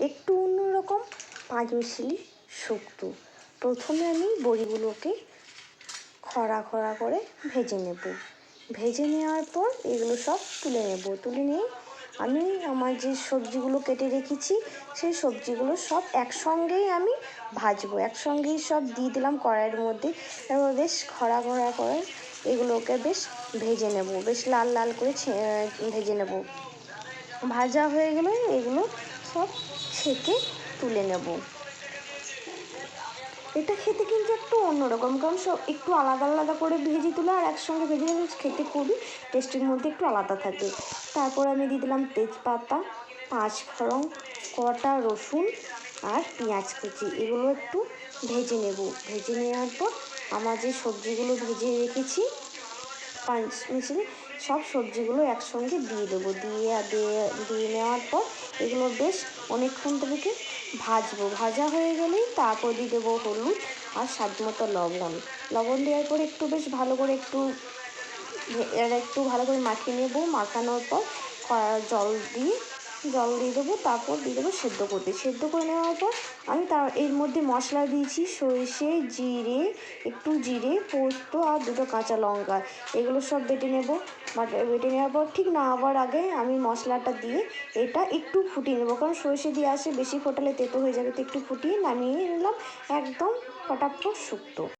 একটু অন্যরকম পাঁচ মিশালি শুক্তো। প্রথমে আমি বড়িগুলোকে খরা খরা করে ভেজে নেব। ভেজে নেওয়ার পর এগুলো সব তুলে নেব। তুলে নিয়ে আমি আমার যে সবজিগুলো কেটে রেখেছি, সেই সবজিগুলো সব একসঙ্গেই আমি ভাজবো। একসঙ্গেই সব দিয়ে দিলাম কড়াইয়ের মধ্যে। এবার বেশ খরা খরা করে এগুলোকে বেশ ভেজে নেব। বেশ লাল লাল করে ভেজে নেব। ভাজা হয়ে গেলে এগুলো সব ছেঁকে তুলে নেব। এটা খেতে কিন্তু একটু অন্যরকম, কারণ সব একটু আলাদা আলাদা করে ভেজে তুলে আর একসঙ্গে ভেজে খেতে খুবই টেস্টের মধ্যে একটু আলাদা থাকে। তারপর আমি দিয়ে দিলাম তেজপাতা পাঁচ ফোড়ন কটা রসুন আর পেঁয়াজ কুচি। এগুলো একটু ভেজে নেব। ভেজে নেওয়ার পর আমার যে সবজিগুলো ভেজে রেখেছি পাঁচ মিশিয়ে সব সবজিগুলো একসঙ্গে দিয়ে দেবো। দিয়ে দিয়ে দিয়ে নেওয়ার পর এগুলো বেশ অনেকক্ষণ থেকে ভাজবো। ভাজা হয়ে গেলেই তারপর দিয়ে দেবো হলুদ আর স্বাদ মতো লবণ। লবণ দেওয়ার পর একটু বেশ ভালো করে একটু একটু ভালো করে মাখিয়ে নেব। মাখানোর পর জল দিয়ে জল দিয়ে দেবো, তারপর দিয়ে দেবো সেদ্ধ করতে। সেদ্ধ করে নেওয়ার পর আমি তার, এর মধ্যে মশলা দিয়েছি, সরষে, জিরে, একটু জিরে, পোস্ত আর দুটো কাঁচা লঙ্কা। এগুলো সব বেটে নেব। বেটে নেওয়ার পর ঠিক নামাবার আগে আমি মশলাটা দিয়ে এটা একটু ফুটিয়ে নেব। কারণ সরষে দিয়ে আসে বেশি ফোটালে তেতো হয়ে যাবে, তো একটু ফুটিয়ে নামিয়ে নিলাম, একদম ফটাফট শুক্তো।